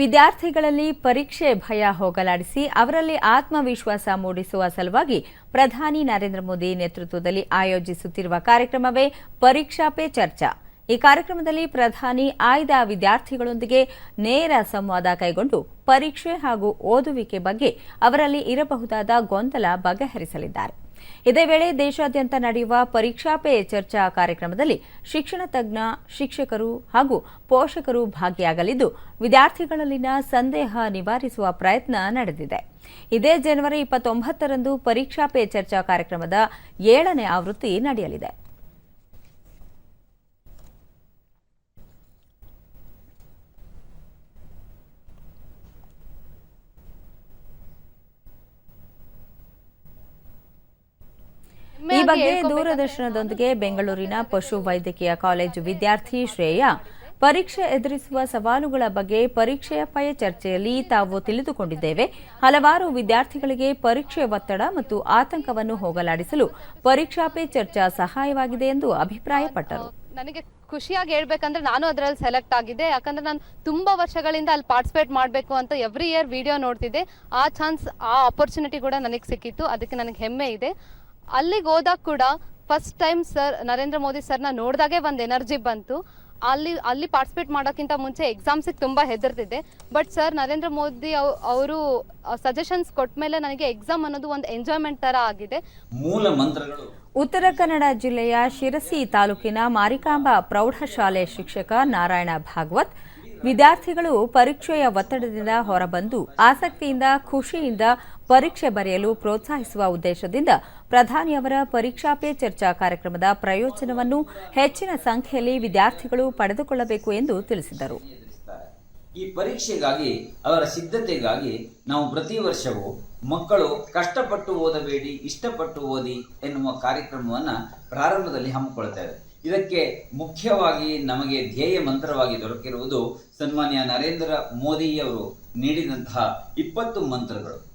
ವಿದ್ಯಾರ್ಥಿಗಳಲ್ಲಿ ಪರೀಕ್ಷೆ ಭಯ ಹೋಗಲಾಡಿಸಿ ಅವರಲ್ಲಿ ಆತ್ಮವಿಶ್ವಾಸ ಮೂಡಿಸುವ ಸಲುವಾಗಿ ಪ್ರಧಾನಿ ನರೇಂದ್ರ ಮೋದಿ ನೇತೃತ್ವದಲ್ಲಿ ಆಯೋಜಿಸುತ್ತಿರುವ ಕಾರ್ಯಕ್ರಮವೇ ಪರೀಕ್ಷಾ ಪೇ ಚರ್ಚಾ. ಈ ಕಾರ್ಯಕ್ರಮದಲ್ಲಿ ಪ್ರಧಾನಿ ಆಯ್ದ ವಿದ್ಯಾರ್ಥಿಗಳೊಂದಿಗೆ ನೇರ ಸಂವಾದ ಕೈಗೊಂಡು ಪರೀಕ್ಷೆ ಹಾಗೂ ಓದುವಿಕೆ ಬಗ್ಗೆ ಅವರಲ್ಲಿ ಇರಬಹುದಾದ ಗೊಂದಲ ಬಗೆಹರಿಸಲಿದ್ದಾರೆ. ಇದೇ ವೇಳೆ ದೇಶಾದ್ಯಂತ ನಡೆಯುವ ಪರೀಕ್ಷಾ ಪೇ ಚರ್ಚಾ ಕಾರ್ಯಕ್ರಮದಲ್ಲಿ ಶಿಕ್ಷಣ ತಜ್ಞ, ಶಿಕ್ಷಕರು ಹಾಗೂ ಪೋಷಕರು ಭಾಗಿಯಾಗಲಿದ್ದು, ವಿದ್ಯಾರ್ಥಿಗಳಲ್ಲಿನ ಸಂದೇಹ ನಿವಾರಿಸುವ ಪ್ರಯತ್ನ ನಡೆದಿದೆ. ಇದೇ ಜನವರಿ ಇಪ್ಪತ್ತೊಂಬತ್ತರಂದು ಪರೀಕ್ಷಾ ಪೇ ಚರ್ಚಾ ಕಾರ್ಯಕ್ರಮದ ಏಳನೇ ಆವೃತ್ತಿ ನಡೆಯಲಿದೆ. ಈ ಬಗ್ಗೆ ದೂರದರ್ಶನದೊಂದಿಗೆ ಬೆಂಗಳೂರಿನ ಪಶು ವೈದ್ಯಕೀಯ ಕಾಲೇಜು ವಿದ್ಯಾರ್ಥಿ ಶ್ರೇಯ ಪರೀಕ್ಷೆ ಎದುರಿಸುವ ಸವಾಲುಗಳ ಬಗ್ಗೆ ಪರೀಕ್ಷೆಯ ಪಯ ಚರ್ಚೆಯಲ್ಲಿ ತಾವು ತಿಳಿದುಕೊಂಡಿದ್ದೇವೆ. ಹಲವಾರು ವಿದ್ಯಾರ್ಥಿಗಳಿಗೆ ಪರೀಕ್ಷೆ ಒತ್ತಡ ಮತ್ತು ಆತಂಕವನ್ನು ಹೋಗಲಾಡಿಸಲು ಪರೀಕ್ಷಾ ಪೇ ಚರ್ಚಾ ಸಹಾಯವಾಗಿದೆ ಎಂದು ಅಭಿಪ್ರಾಯಪಟ್ಟರು. ನನಗೆ ಖುಷಿಯಾಗಿ ಹೇಳ್ಬೇಕಂದ್ರೆ ನಾನು ಅದರಲ್ಲಿ ಸೆಲೆಕ್ಟ್ ಆಗಿದೆ ಯಾಕಂದ್ರೆ ನಾನು ತುಂಬಾ ವರ್ಷಗಳಿಂದ ಅಲ್ಲಿ ಪಾರ್ಟಿಸಿಪೇಟ್ ಮಾಡಬೇಕು ಅಂತ ಎವ್ರಿ ಇಯರ್ ವಿಡಿಯೋ ನೋಡ್ತಿದ್ದೆ. ಆ ಚಾನ್ಸ್ ಆ ಅಪರ್ಚುನಿಟಿ ಕೂಡ ನನಗೆ ಸಿಕ್ಕಿತ್ತು. ಅದಕ್ಕೆ ನನಗೆ ಹೆಮ್ಮೆ ಇದೆ. ಅಲ್ಲಿಗೆ ಹೋದಾಗ ಕೂಡ first time sir Narendra Modi ಸರ್ನ ನೋಡಿದಾಗೆ ಒಂದು ಎನರ್ಜಿ ಬಂತು. ಅಲ್ಲಿ ಅಲ್ಲಿ ಪಾರ್ಟಿಸಿಪೇಟ್ ಮಾಡೋಕ್ಕಿಂತ ಮುಂಚೆ ಎಕ್ಸಾಮ್ಸಿಗೆ ತುಂಬ ಹೆದರ್ತಿದ್ದೆ. ಬಟ್ ಸರ್ ನರೇಂದ್ರ ಮೋದಿ ಅವರು ಸಜೆಷನ್ಸ್ ಕೊಟ್ಟ ಮೇಲೆ ನನಗೆ ಎಕ್ಸಾಮ್ ಅನ್ನೋದು ಒಂದು ಎಂಜಾಯ್ಮೆಂಟ್ ಥರ ಆಗಿದೆ. ಮೂಲ ಮಂತ್ರಗಳು. ಉತ್ತರ ಕನ್ನಡ ಜಿಲ್ಲೆಯ ಶಿರಸಿ ತಾಲೂಕಿನ ಮಾರಿಕಾಂಬ ಪ್ರೌಢಶಾಲೆ ಶಿಕ್ಷಕ ನಾರಾಯಣ ಭಾಗವತ್ ವಿದ್ಯಾರ್ಥಿಗಳು ಪರೀಕ್ಷೆಯ ಒತ್ತಡದಿಂದ ಹೊರಬಂದು ಆಸಕ್ತಿಯಿಂದ, ಖುಷಿಯಿಂದ ಪರೀಕ್ಷೆ ಬರೆಯಲು ಪ್ರೋತ್ಸಾಹಿಸುವ ಉದ್ದೇಶದಿಂದ ಪ್ರಧಾನಿಯವರ ಪರೀಕ್ಷಾ ಪೇ ಚರ್ಚಾ ಕಾರ್ಯಕ್ರಮದ ಪ್ರಯೋಜನವನ್ನು ಹೆಚ್ಚಿನ ಸಂಖ್ಯೆಯಲ್ಲಿ ವಿದ್ಯಾರ್ಥಿಗಳು ಪಡೆದುಕೊಳ್ಳಬೇಕು ಎಂದು ತಿಳಿಸಿದರು. ಈ ಪರೀಕ್ಷೆಗಾಗಿ, ಅವರ ಸಿದ್ಧತೆಗಾಗಿ ನಾವು ಪ್ರತಿ ವರ್ಷವೂ ಮಕ್ಕಳು ಕಷ್ಟಪಟ್ಟು ಓದಬೇಡಿ, ಇಷ್ಟಪಟ್ಟು ಓದಿ ಎನ್ನುವ ಕಾರ್ಯಕ್ರಮವನ್ನು ಪ್ರಾರಂಭದಲ್ಲಿ ಹಮ್ಮಿಕೊಳ್ತೇವೆ ಇದಕ್ಕೆ ಮುಖ್ಯವಾಗಿ ನಮಗೆ ಧ್ಯೇಯ ಮಂತ್ರವಾಗಿ ದೊರಕಿರುವುದು ಸನ್ಮಾನ್ಯ ನರೇಂದ್ರ ಮೋದಿಯವರು ನೀಡಿದಂತಹ ಇಪ್ಪತ್ತು ಮಂತ್ರಗಳು.